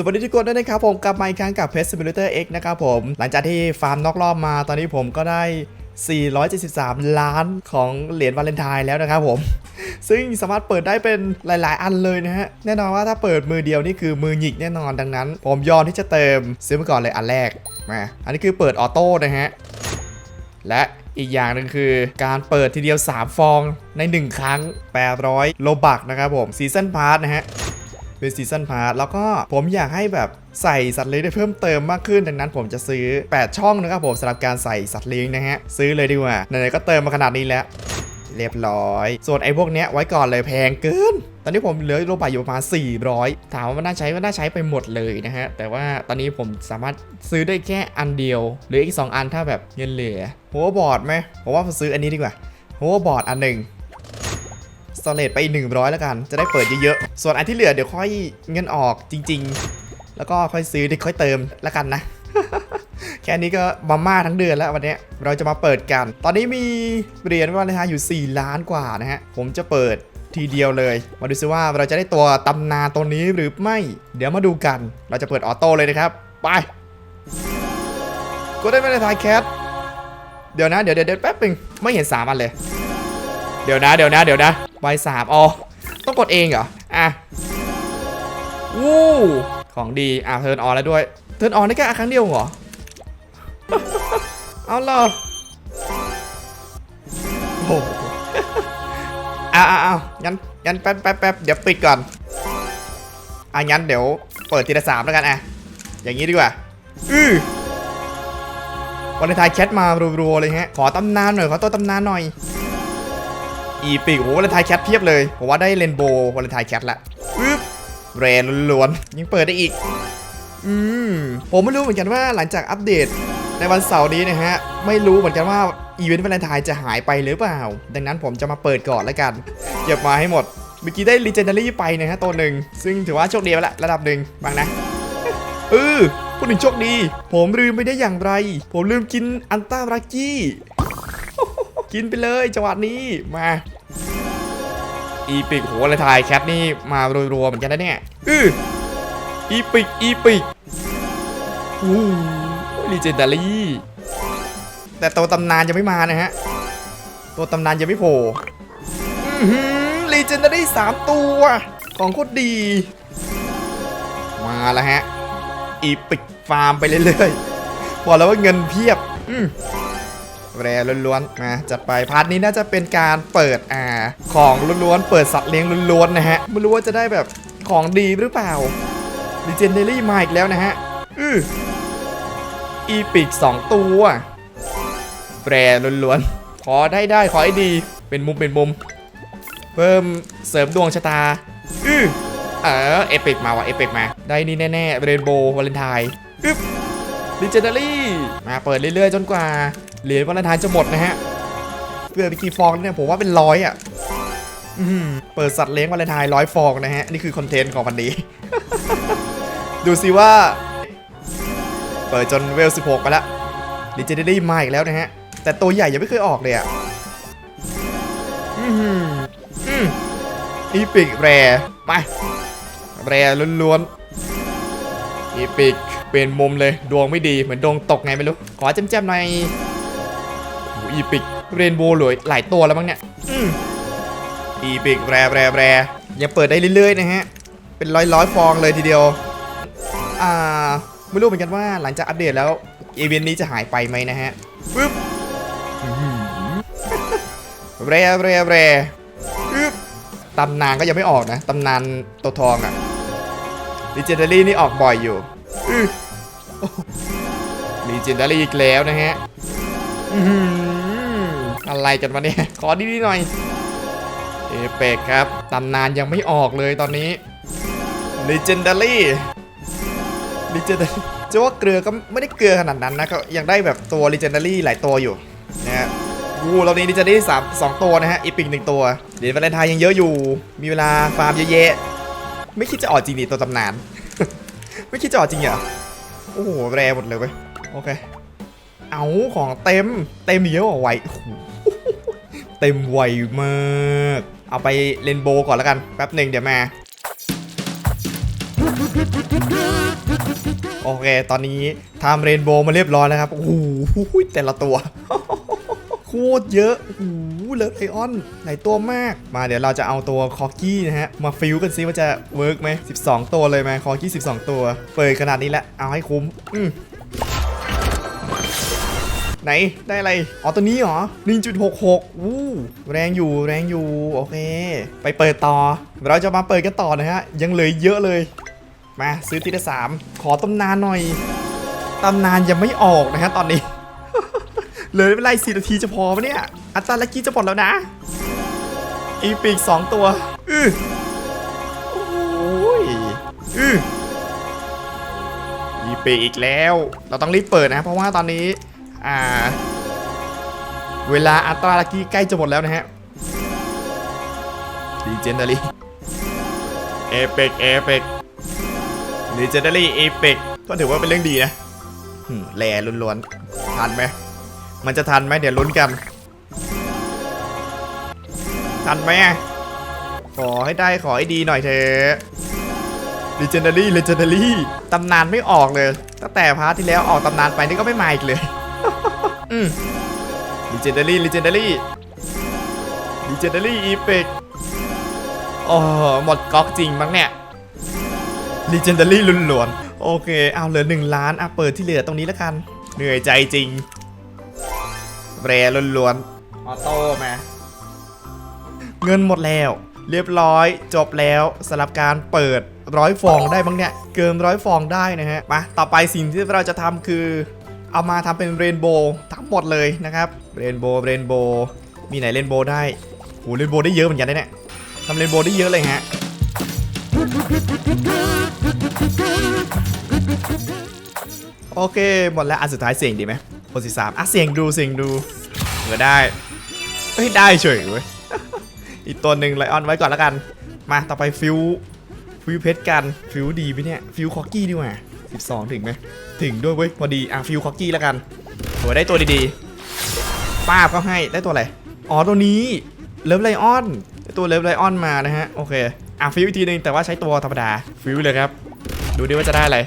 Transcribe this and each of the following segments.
สวัสดีทุกคนด้วยนะครับผมกลับมาอีกครั้งกับ Pet Simulator X นะครับผม หลังจากที่ฟาร์มนอกรอบมาตอนนี้ผมก็ได้ 473 ล้านของเหรียญวาเลนไทน์แล้วนะครับผม ซึ่งสามารถเปิดได้เป็นหลาย ๆ อันเลยนะฮะ แน่นอนว่าถ้าเปิดมือเดียวนี่คือมือหยิกแน่นอนดังนั้น ผมยอมที่จะเติมซื้อมาก่อนเลยอันแรกมาอันนี้คือเปิดออโต้นะฮะและอีกอย่างหนึ่งคือการเปิดทีเดียว 3 ฟองใน 1 ครั้ง 800 โลบักนะครับผมซีซันพาร์ทนะฮะ เป็นซีซันพาร์ทแล้วก็ผมอยากให้แบบใส่สัตว์เลี้ยงได้เพิ่มเติมมากขึ้น ดังนั้นผมจะซื้อ 8 ช่องนะครับผมสำหรับการใส่สัตว์เลี้ยงนะฮะ ซื้อเลยดีกว่าไหนๆก็เติมมาขนาดนี้แล้ว เรียบร้อย ส่วนไอ้พวกเนี้ยไว้ก่อนเลยแพงเกินตอนนี้ผมเหลือโลบายอยู่ประมาณ 400 ถามว่ามันน่าใช้ก็น่าใช้ไปหมดเลยนะฮะ แต่ว่าตอนนี้ผมสามารถซื้อได้แค่อันเดียว หรืออีก 2 อันถ้าแบบเงินเหลือหัวบอร์ดไหมผมว่าผมซื้ออันนี้ดีกว่าหัวบอร์ดอันหนึ่ง สเลตไป 100 แล้วกัน จะได้เปิดเยอะๆ ส่วนอันที่เหลือเดี๋ยวค่อยเงินออกจริง ๆ แล้วก็ค่อยซื้อเดี๋ยวค่อยเติมแล้วกันนะ แค่นี้ก็มาม่าทั้งเดือนแล้ววันนี้เราจะมาเปิดกัน ตอนนี้มีเหรียญวาเลนไทน์อยู่ 4 ล้านกว่านะฮะ ผมจะเปิดทีเดียวเลย มาดูซิว่าเราจะได้ตัวตำนานตัวนี้หรือไม่ เดี๋ยวมาดูกัน เราจะเปิดออโต้เลยนะครับ ไปก็ได้วาเลนไทน์แคท เดี๋ยวนะเดี๋ยวเดี๋ยวเดี๋ยวแป๊บนึงไม่เห็นสามอันเลย เดี๋ยวนะ เดี๋ยวนะ เดี๋ยวนะ ใบสามอ๋อต้องกดเองเหรอ อะวู้ของดี อะเทิร์นออนแล้วด้วย เทิร์นออนได้แค่ครั้งเดียวเหรอ เอาเหรอโอ้โหอะอะอะงั้นงั้นแป๊บแป๊บแป๊บเดี๋ยวปิดก่อนอะงั้นเดี๋ยวเปิดทีละสามแล้วกันอะ อย่างนี้ดีกว่า อือวันไทายแชทมารัวๆเลยฮะ ขอตำนานหน่อย ขอตัวตำนานหน่อย อีปิกโอ้วาเลนไทน์แคทเพียบเลยผมว่าได้เรนโบว์วาเลนไทน์แคทละปึ๊บแรนล้วนๆยังเปิดได้อีก อืมผมไม่รู้เหมือนกันว่าหลังจากอัปเดตในวันเสาร์นี้นะฮะ ไม่รู้เหมือนกันว่าอีเวนต์วาเลนไทน์จะหายไปหรือเปล่า ดังนั้นผมจะมาเปิดก่อนแล้วกันเก็บมาให้หมด เมื่อกี้ได้ Legendary ไปนะฮะตัวหนึ่ง ซึ่งถือว่าโชคดีไปละระดับหนึ่งบางนะเออพูดถึงโชคดี ผมลืมไปได้อย่างไร ผมลืมกินอันต้ารักกี้ กินไปเลยจังหวะนี้มาอีปิกโหอะไรทายแคทนี่มารัวๆเหมือนกันนะเนี่ยอืออีปิกอีปิกอู้ลีเจนดารี่แต่ตัวตำนานยังไม่มานะฮะ ตัวตำนานยังไม่โผล่ลีเจนดารี่สามตัวของโคตรดี มาแล้วฮะ อีปิกฟาร์มไปเรื่อยๆบอกแล้วว่าเงินเพียบ อืม แรล้วนๆนะจัดไปพาร์ทนี้น่าจะเป็นการเปิดอ่าของล้วนๆเปิดสัตว์เลี้ยงล้วนๆนะฮะไม่รู้ว่าจะได้แบบของดีหรือเปล่า Legendary มาอีกแล้วนะฮะอืออีปิก2ตัวแรล้วนๆขอได้ได้ขอให้ดีเป็นมุมเป็นมุม เพิ่มเสริมดวงชะตาอือเออเอพิกมาว่ะเอพิกมา ได้นี่แน่ๆเรนโบว์วาเลนไทน์อึ๊บ Legendary มาเปิดเรื่อยๆ จนกว่าเหรียญวันทานจะหมดนะฮะเพื่อไปกี่ฟองเนี่ยผมว่าเป็นร้อยอะเปิดสัตว์เลี้ยงวันทายร้อยฟองนะฮะ นี่คือคอนเทนต์ของวันนี้ ดูสิว่า เปิดจนเวล16ไปแล้วดิจิทัลี่มาอีกแล้วนะฮะ แต่ตัวใหญ่ยังไม่เคยออกเลยอะอีปิกแรไปแรล้วนๆอีปิก เปลี่ยนมุมเลยดวงไม่ดีเหมือนดวงตกไงไม่รู้ ขอแจมๆหน่อยโอ้อีปิกเรนโบว์หลยหลายตัวแล้วมั้งเนี่ยอีปิกแรแรแรยังเปิดได้เรื่อยๆนะฮะ เป็นร้อยร้อยฟองเลยทีเดียว อ่า ไม่รู้เหมือนกันว่าหลังจากอัปเดตแล้วอีเวนต์นี้จะหายไปไหมนะฮะปึ๊บแรแรแรปึ๊บตำนานก็ยังไม่ออกนะตำนานตัวทองอะดิจิทัลี่นี่ออกบ่อยอยู่ มีจินดารีอีกแล้วนะฮะอะไรกันมาเนี่ย ขอดีๆหน่อย เอเปกครับ ตำนานยังไม่ออกเลยตอนนี้ Legendary Legendary จะว่าเกลือก็ไม่ได้เกลือขนาดนั้นนะก็ยังได้แบบตัว Legendary หลายตัวอยู่นะฮะวูเรานี้ Legendary สามสองตัวนะฮะอีพิกหนึ่งตัวเดี๋ยววาเลนไทน์ยังเยอะอยู่ มีเวลาฟาร์มเยอะแยะ ไม่คิดจะออกจริงดิตัวตำนาน ไม่คิดจะออกจริงเหรอโอ้โหแรงหมดเลยเว้ยโอเค เอาของเต็มเต็มเยอะกว่าไวเต็มไวมาก เอาไปเลนโบก่อนแล้วกันแป๊บหนึ่งเดี๋ยวมาโอเค ตอนนี้ทำเรนโบว์มาเรียบร้อยแล้วครับ โอ้โหแต่ละตัว โคตรเยอะโอ้โหเลิฟไอออนหลายตัวมาก มาเดี๋ยวเราจะเอาตัวคอกี้นะฮะ มาฟิวกันซิว่าจะเวิร์กไหม 12 ตัวเลยไหมคอกี้ 12 ตัว เปิดขนาดนี้แล้ว เอาให้คุ้ม อืมไหน ได้อะไร อ๋อตัวนี้เหรอ 1.66วู้แรงอยู่แรงอยู่ โอเค ไปเปิดต่อ เราจะมาเปิดกันต่อนะฮะ ยังเหลือเยอะเลย มาซื้อทีละสามขอตำนานหน่อยตำนานยังไม่ออกนะฮะตอนนี้ เหลยไม่เป็นไรสี่นาทีจะพอปะเนี่ย อัตราละกี้จะหมดแล้วนะ อีปีกสองตัว อือโอ้ยอืออีปีกอีกแล้ว เราต้องรีบเปิดนะ เพราะว่าตอนนี้ อ่า เวลาอัตราละกี้ใกล้จะหมดแล้วนะฮะดีเจนดารีเอเปกเอเปกดีเจนดารีเอเปกก็ถือว่าเป็นเรื่องดีนะหืมแลล้วนๆทันไหม มันจะทันไหมเดี๋ยวลุ้นกัน ทันไหมขอให้ได้ขอให้ดีหน่อยเถอะ Legendary Legendary ตำนานไม่ออกเลย ตั้งแต่พาร์ทที่แล้วออกตำนานไปนี่ก็ไม่มาอีกเลย อืม Legendary Legendary Legendary Epic โอ้หมดก๊อกจริงมั้งเนี่ย Legendary ล้วนๆโอเค เอาเหลือ1ล้านอะเปิดที่เหลือตรงนี้แล้วกัน เหนื่อยใจจริง แรล้วนๆออโต้มาเงินหมดแล้ว เรียบร้อย จบแล้วสำหรับการเปิดร้อยฟองได้บ้างเนี่ย เกินร้อยฟองได้นะฮะมาต่อไปสิ่งที่เราจะทำคือ เอามาทำเป็นเรนโบว์ทั้งหมดเลยนะครับเรนโบว์เรนโบว์มีไหนเรนโบว์ได้โหเรนโบว์ได้เยอะเหมือนกันนะเนี่ยทำเรนโบว์ได้เยอะเลยฮะโอเค หมดแล้วอันสุดท้ายเสียงดีไหม คนสิสามอะเสียงดูเสียงดูเออได้เฮ้ยได้เฉยเว้ยอีกตัวหนึ่งไลออนไว้ก่อนแล้วกัน มาต่อไปฟิวฟิวเพชรกันฟิวดีไหมเนี่ยฟิวคอกกี้ดีกว่า12 ถึงไหมถึงด้วยเว้ยพอดีอะฟิวคอกกี้แล้วกันโหได้ตัวดีๆป้าบก็ให้ได้ตัวอะไรอ๋อตัวนี้เลิฟไลออนได้ตัวเลิฟไลออนมานะฮะโอเคอะฟิวอีกทีหนึงแต่ว่าใช้ตัวธรรมดาฟิวเลยครับ ดูดิว่าจะได้อะไร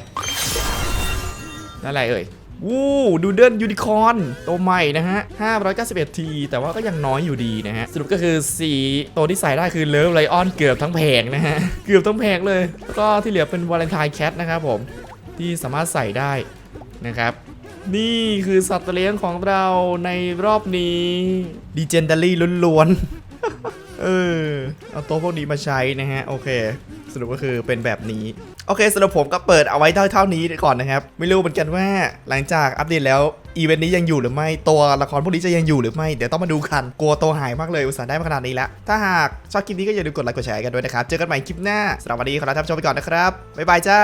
ได้อะไรเอ่ย วู้ดูเดินยูนิคอนตัวใหม่นะฮะ 591 ที แต่ว่าก็ยังน้อยอยู่ดีนะฮะ สรุปก็คือสีตัวที่ใส่ได้คือเลิฟไลออนเกือบทั้งแผงนะฮะ เกือบทั้งแผงเลย แล้วก็ที่เหลือเป็นวาเลนไทน์แคทนะครับผม ที่สามารถใส่ได้นะครับ นี่คือสัตว์เลี้ยงของเราในรอบนี้ดีเจนดารี่ล้วนๆ เออ เอาตัวพวกนี้มาใช้นะฮะ โอเค สรุปก็คือเป็นแบบนี้ โอเคสำหรับผมก็เปิดเอาไว้เท่านี้ก่อนนะครับ ไม่รู้เหมือนกันว่าหลังจากอัปเดตแล้วอีเวนต์นี้ยังอยู่หรือไม่ตัวละครพวกนี้จะยังอยู่หรือไม่ เดี๋ยวต้องมาดูกัน กลัวตัวหายมากเลยอุตส่าห์ได้มาขนาดนี้แล้ว ถ้าหากชอบคลิปนี้ก็อย่าลืมกดไลค์กดแชร์กันด้วยนะครับ เจอกันใหม่คลิปหน้าสำหรับวันนี้ขอลาท่านผู้ชมไปก่อนนะครับบ๊ายบายจ้า